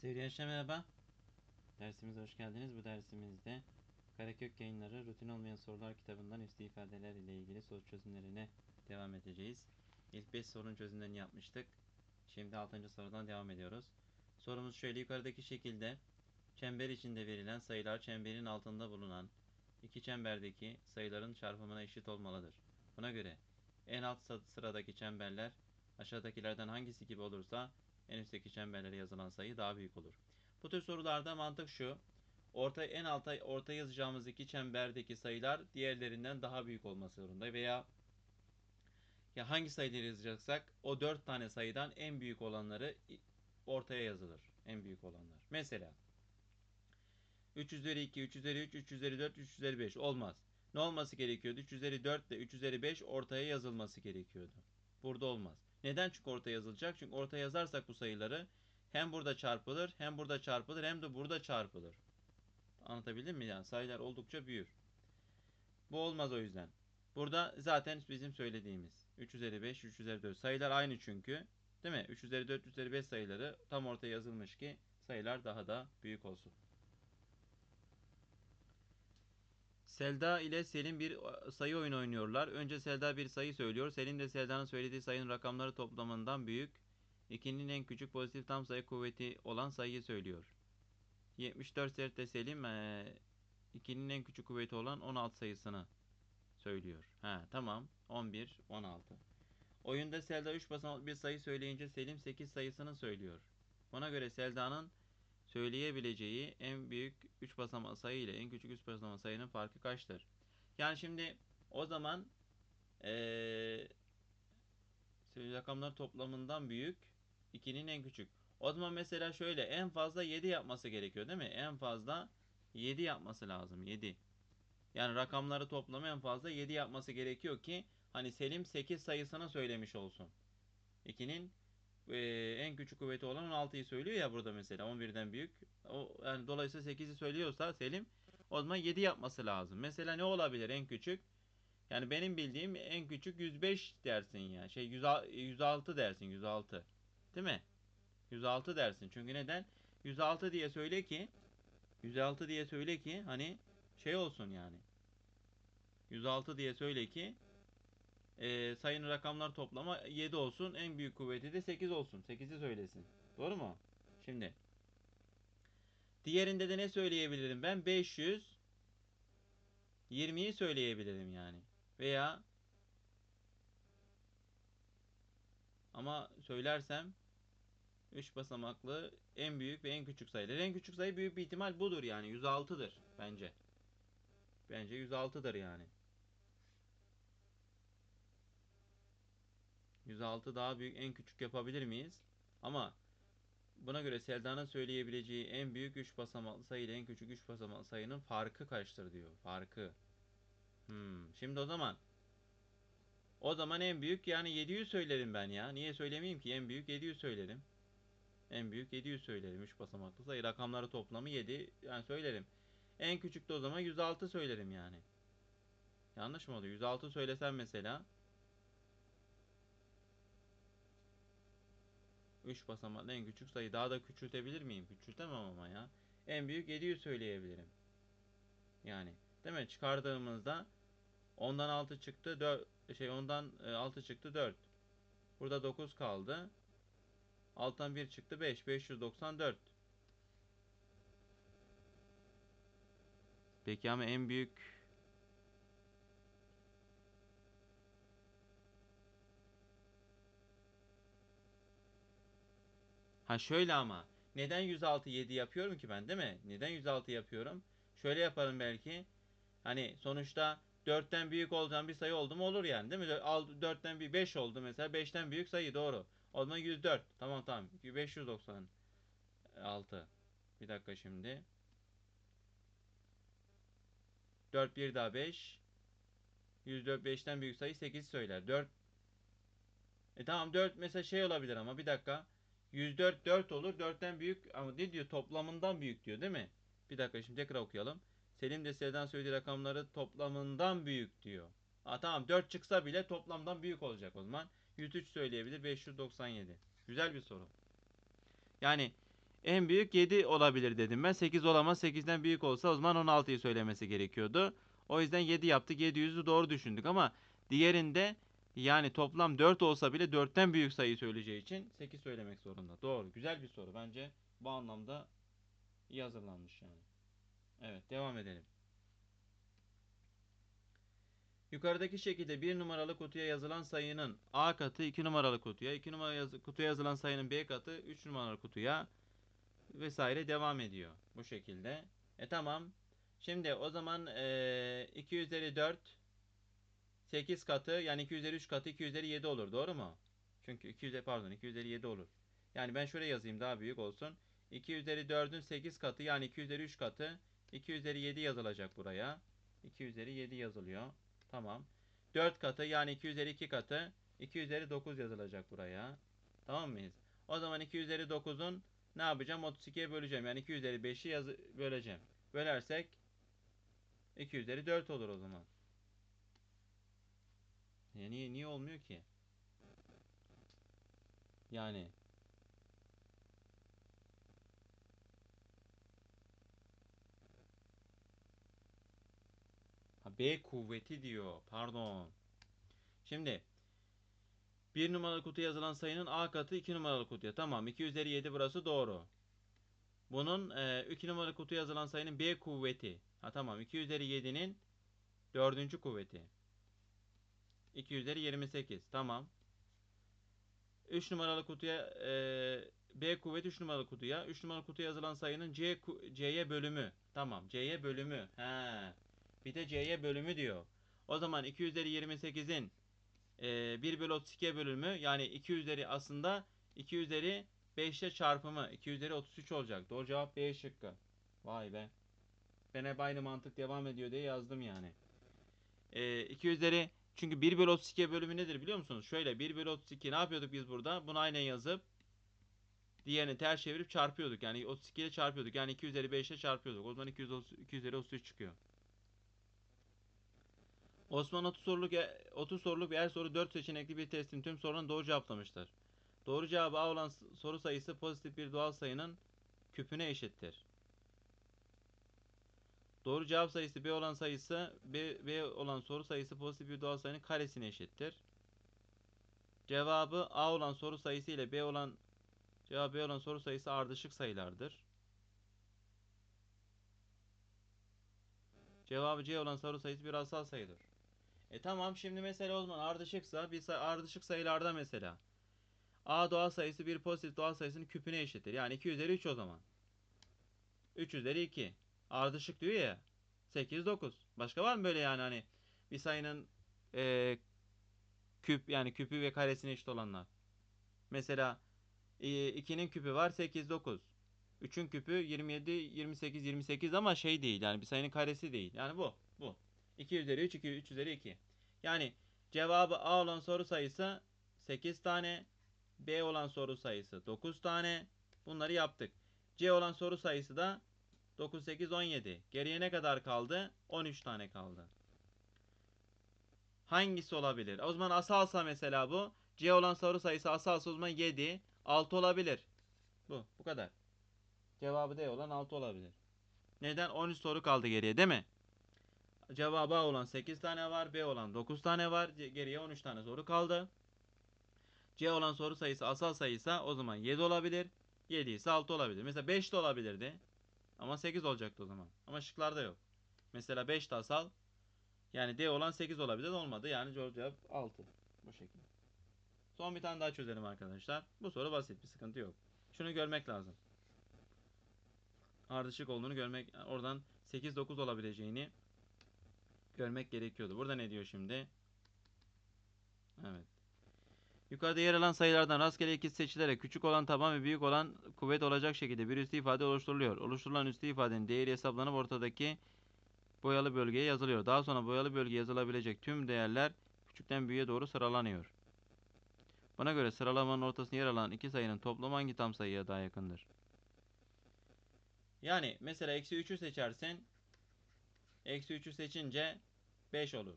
Sevgili gençler merhaba. Dersimize hoş geldiniz. Bu dersimizde Karakök Yayınları Rutin Olmayan Sorular kitabından üstü ifadeler ile ilgili soru çözümlerine devam edeceğiz. İlk 5 sorunun çözümlerini yapmıştık. Şimdi 6. sorudan devam ediyoruz. Sorumuz şöyle yukarıdaki şekilde çember içinde verilen sayılar çemberin altında bulunan iki çemberdeki sayıların çarpımına eşit olmalıdır. Buna göre en alt sı- sıradaki çemberler aşağıdakilerden hangisi gibi olursa en üstteki çemberlere yazılan sayı daha büyük olur. Bu tür sorularda mantık şu. Orta en alta orta yazacağımız iki çemberdeki sayılar diğerlerinden daha büyük olması zorunda veya ya hangi sayıları yazacaksak o dört tane sayıdan en büyük olanları ortaya yazılır. En büyük olanlar. Mesela 3 üzeri 2, 3 üzeri 3, 3 üzeri 4, 3 üzeri 5 olmaz. Ne olması gerekiyordu? 3 üzeri 4 ile 3 üzeri 5 ortaya yazılması gerekiyordu. Burada olmaz. Neden? Çünkü ortaya yazılacak. Çünkü ortaya yazarsak bu sayıları hem burada çarpılır, hem burada çarpılır, hem de burada çarpılır. Anlatabildim mi? Yani sayılar oldukça büyür. Bu olmaz o yüzden. Burada zaten bizim söylediğimiz 3 üzeri 5, 3 üzeri 4 sayılar aynı çünkü. Değil mi? 3 üzeri 4, 3 üzeri 5 sayıları tam ortaya yazılmış ki sayılar daha da büyük olsun. Selda ile Selim bir sayı oyunu oynuyorlar. Önce Selda bir sayı söylüyor. Selim de Selda'nın söylediği sayının rakamları toplamından büyük. İkinin en küçük pozitif tam sayı kuvveti olan sayıyı söylüyor. 74 sertte Selim e, ikinin en küçük kuvveti olan 16 sayısını söylüyor. Ha tamam. 11, 16. Oyunda Selda 3 basamaklı bir sayı söyleyince Selim 8 sayısını söylüyor. Buna göre Selda'nın söyleyebileceği en büyük 3 basamak sayı ile en küçük 3 basamak sayının farkı kaçtır? Yani şimdi o zaman eee rakamlar toplamından büyük 2'nin en küçük. O zaman mesela şöyle en fazla 7 yapması gerekiyor değil mi? En fazla 7 yapması lazım. 7. Yani rakamları toplamı en fazla 7 yapması gerekiyor ki hani Selim 8 sayısını söylemiş olsun. 2'nin eee, en küçük kuvveti olan 16'yı söylüyor ya burada mesela 11'den büyük. O yani dolayısıyla 8'i söylüyorsa Selim o zaman 7 yapması lazım. Mesela ne olabilir en küçük? Yani benim bildiğim en küçük 105 dersin ya. Şey 106 106 dersin 106. Değil mi? 106 dersin. Çünkü neden? 106 diye söyle ki 106 diye söyle ki hani şey olsun yani. 106 diye söyle ki e, sayının rakamlar toplama 7 olsun. En büyük kuvveti de 8 olsun. 8'i söylesin. Doğru mu? Şimdi diğerinde de ne söyleyebilirim ben? 500 20'yi söyleyebilirim yani. Veya ama söylersem 3 basamaklı en büyük ve en küçük sayılar. En küçük sayı büyük bir ihtimal budur yani. 106'dır bence. Bence 106'dır yani. 106 daha büyük en küçük yapabilir miyiz? Ama buna göre Selda'nın söyleyebileceği en büyük 3 basamaklı sayı ile en küçük 3 basamaklı sayının farkı kaçtır diyor. Farkı. Hmm. Şimdi o zaman o zaman en büyük yani 700 söylerim ben ya. Niye söylemeyeyim ki? En büyük 700 söylerim. En büyük 700 söylerim. 3 basamaklı sayı. Rakamları toplamı 7. Yani söylerim. En küçük de o zaman 106 söylerim yani. Yanlış mı oldu? 106 söylesem mesela 3 basamaklı en küçük sayı. Daha da küçültebilir miyim? Küçültemem ama ya. En büyük 700 söyleyebilirim. Yani. Değil mi? Çıkardığımızda ondan 6 çıktı 4 şey ondan e, 6 çıktı 4. Burada 9 kaldı. Alttan 1 çıktı 5. 594. Peki ama en büyük Ha şöyle ama neden 106 7 yapıyorum ki ben değil mi? Neden 106 yapıyorum? Şöyle yaparım belki. Hani sonuçta 4'ten büyük olacağım bir sayı oldu mu olur yani değil mi? 4'ten bir 5 oldu mesela 5'ten büyük sayı doğru. O zaman 104. Tamam tamam. 596. Bir dakika şimdi. 4 bir daha 5. 104 5'ten büyük sayı 8 söyler. 4 E tamam 4 mesela şey olabilir ama bir dakika. 104 4 olur. 4'ten büyük ama ne diyor? Toplamından büyük diyor değil mi? Bir dakika şimdi tekrar okuyalım. Selim de Sel'den söylediği rakamları toplamından büyük diyor. Aa, tamam 4 çıksa bile toplamdan büyük olacak o zaman. 103 söyleyebilir 597. Güzel bir soru. Yani En büyük 7 olabilir dedim ben. 8 olamaz. 8'den büyük olsa o zaman 16'yı söylemesi gerekiyordu. O yüzden 7 yaptık. 700'ü doğru düşündük ama diğerinde yani toplam 4 olsa bile 4'ten büyük sayı söyleyeceği için 8 söylemek zorunda. Doğru. Güzel bir soru. Bence bu anlamda iyi hazırlanmış yani. Evet devam edelim. Yukarıdaki şekilde 1 numaralı kutuya yazılan sayının A katı 2 numaralı kutuya, 2 numaralı yazı- kutuya yazılan sayının B katı 3 numaralı kutuya vesaire devam ediyor. Bu şekilde. E tamam. Şimdi o zaman e, 2 üzeri 4 8 katı yani 2 üzeri 3 katı 2 üzeri 7 olur. Doğru mu? Çünkü 2 üzeri pardon 2 üzeri 7 olur. Yani ben şöyle yazayım daha büyük olsun. 2 üzeri 4'ün 8 katı yani 2 üzeri 3 katı 2 üzeri 7 yazılacak buraya. 2 üzeri 7 yazılıyor. Tamam. 4 katı yani 2 üzeri 2 katı 2 üzeri 9 yazılacak buraya. Tamam mıyız? O zaman 2 üzeri 9'un ne yapacağım? 32'ye böleceğim. Yani 2 üzeri 5'i yazı böleceğim. Bölersek 2 üzeri 4 olur o zaman. Ya niye, niye olmuyor ki? Yani ha, B kuvveti diyor. Pardon. Şimdi 1 numaralı kutuya yazılan sayının A katı 2 numaralı kutuya. Tamam. 2 üzeri 7 burası doğru. Bunun 2 numaralı kutuya yazılan sayının B kuvveti. Ha tamam. 2 üzeri 7'nin 4. kuvveti. 2 üzeri 28. Tamam. 3 numaralı kutuya e, B kuvveti 3 numaralı kutuya. 3 numaralı kutuya yazılan sayının C C'ye bölümü. Tamam. C'ye bölümü. He. Bir de C'ye bölümü diyor. O zaman 2 üzeri 28'in e, 1 bölü 32'ye bölümü yani 2 üzeri aslında 2 üzeri 5'te çarpımı 2 üzeri 33 olacak. Doğru cevap B şıkkı. Vay be. Ben hep aynı mantık devam ediyor diye yazdım yani. E, 2 üzeri çünkü 1 bölü 32 bölümü nedir biliyor musunuz? Şöyle 1 bölü 32 ne yapıyorduk biz burada? Bunu aynen yazıp diğerini ters çevirip çarpıyorduk. Yani 32 ile çarpıyorduk. Yani 2 üzeri 5 ile çarpıyorduk. O zaman 230, 2 üzeri 33 çıkıyor. Osman 30 soruluk 30 soruluk her soru 4 seçenekli bir testin tüm sorularını doğru cevaplamıştır. Doğru cevabı A olan soru sayısı pozitif bir doğal sayının küpüne eşittir. Doğru cevap sayısı B olan sayısı B, B olan soru sayısı pozitif bir doğal sayının karesine eşittir. Cevabı A olan soru sayısı ile B olan cevabı B olan soru sayısı ardışık sayılardır. Cevabı C olan soru sayısı bir asal sayıdır. E tamam şimdi mesela o zaman ardışıksa bir say ardışık sayılarda mesela A doğal sayısı bir pozitif doğal sayısının küpüne eşittir. Yani 2 üzeri 3 o zaman. 3 üzeri 2. Ardışık diyor ya. 8 9. Başka var mı böyle yani hani bir sayının e, küp yani küpü ve karesine eşit olanlar. Mesela 2'nin küpü var 8 9. 3'ün küpü 27 28 28 ama şey değil yani bir sayının karesi değil. Yani bu bu. 2 üzeri 3 2 3 üzeri 2. Yani cevabı A olan soru sayısı 8 tane, B olan soru sayısı 9 tane. Bunları yaptık. C olan soru sayısı da 9 8 17. Geriye ne kadar kaldı? 13 tane kaldı. Hangisi olabilir? O zaman asalsa mesela bu. C olan soru sayısı asalsa o zaman 7. 6 olabilir. Bu. Bu kadar. Cevabı D olan 6 olabilir. Neden? 13 soru kaldı geriye değil mi? Cevabı A olan 8 tane var. B olan 9 tane var. Geriye 13 tane soru kaldı. C olan soru sayısı asal sayıysa o zaman 7 olabilir. 7 ise 6 olabilir. Mesela 5 de olabilirdi. Ama 8 olacaktı o zaman. Ama şıklarda yok. Mesela 5 de asal. Yani D olan 8 olabilir. Olmadı. Yani cevap 6. Bu şekilde. Son bir tane daha çözelim arkadaşlar. Bu soru basit. Bir sıkıntı yok. Şunu görmek lazım. Ardışık olduğunu görmek, oradan 8-9 olabileceğini görmek gerekiyordu. Burada ne diyor şimdi? Evet. Yukarıda yer alan sayılardan rastgele ikisi seçilerek küçük olan taban ve büyük olan kuvvet olacak şekilde bir üstü ifade oluşturuluyor. Oluşturulan üstü ifadenin değeri hesaplanıp ortadaki boyalı bölgeye yazılıyor. Daha sonra boyalı bölgeye yazılabilecek tüm değerler küçükten büyüğe doğru sıralanıyor. Buna göre sıralamanın ortasında yer alan iki sayının toplamı hangi tam sayıya daha yakındır? Yani mesela eksi 3'ü seçersen eksi 3'ü seçince 5 olur.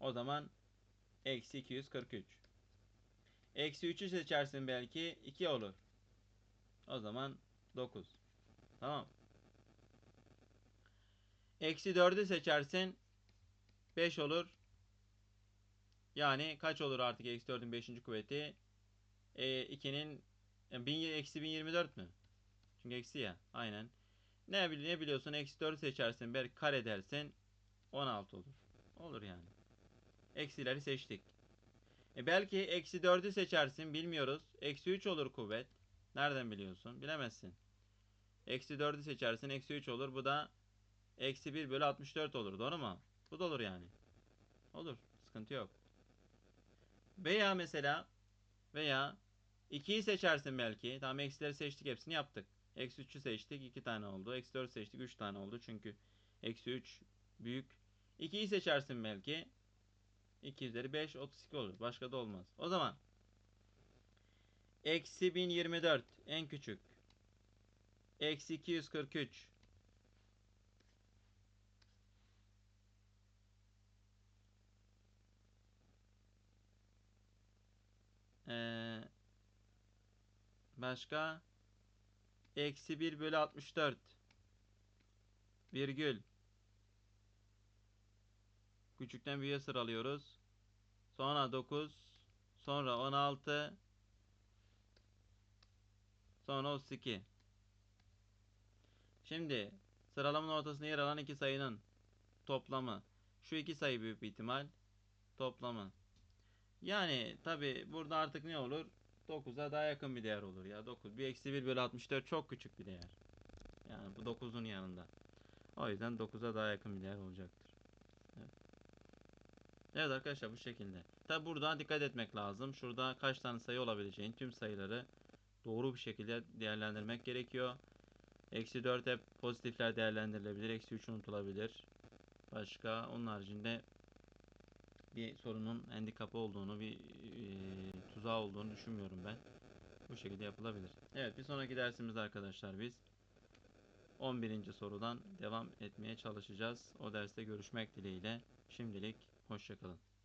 O zaman eksi 243. Eksi 3'ü seçersin belki 2 olur. O zaman 9. Tamam. Eksi 4'ü seçersin. 5 olur. Yani kaç olur artık eksi 4'ün 5. kuvveti? E, 2'nin e, 1000, eksi 1024 mü? Çünkü eksi ya. Aynen. Ne, ne biliyorsun? Eksi 4'ü seçersin. Belki kare dersin. 16 olur. Olur yani. Eksileri seçtik. E belki eksi 4'ü seçersin. Bilmiyoruz. Eksi 3 olur kuvvet. Nereden biliyorsun? Bilemezsin. Eksi 4'ü seçersin. Eksi 3 olur. Bu da eksi 1 bölü 64 olur. Doğru mu? Bu da olur yani. Olur. Sıkıntı yok. Veya mesela veya 2'yi seçersin belki. Tamam eksileri seçtik. Hepsini yaptık. Eksi 3'ü seçtik. 2 tane oldu. Eksi 4 seçtik. 3 tane oldu. Çünkü eksi 3 büyük. 2'yi seçersin belki. 2 üzeri 5 32 olur. Başka da olmaz. O zaman eksi 1024 en küçük. Eksi 243 Ee, başka eksi 1 bölü 64 virgül küçükten büyüğe sıralıyoruz. Sonra 9 sonra 16 sonra 32 Şimdi sıralamanın ortasında yer alan iki sayının toplamı. Şu iki sayı büyük bir ihtimal toplamı. Yani tabi burada artık ne olur? 9'a daha yakın bir değer olur ya. 9. Bir eksi 1 bölü 64 çok küçük bir değer. Yani bu 9'un yanında. O yüzden 9'a daha yakın bir değer olacaktır. Evet. Arkadaşlar bu şekilde. Tabi burada dikkat etmek lazım. Şurada kaç tane sayı olabileceğini tüm sayıları doğru bir şekilde değerlendirmek gerekiyor. Eksi 4 hep pozitifler değerlendirilebilir. Eksi 3 unutulabilir. Başka onun haricinde bir sorunun handikapı olduğunu, bir e, tuzağı olduğunu düşünmüyorum ben. Bu şekilde yapılabilir. Evet bir sonraki dersimizde arkadaşlar biz 11. sorudan devam etmeye çalışacağız. O derste görüşmek dileğiyle. Şimdilik hoşçakalın.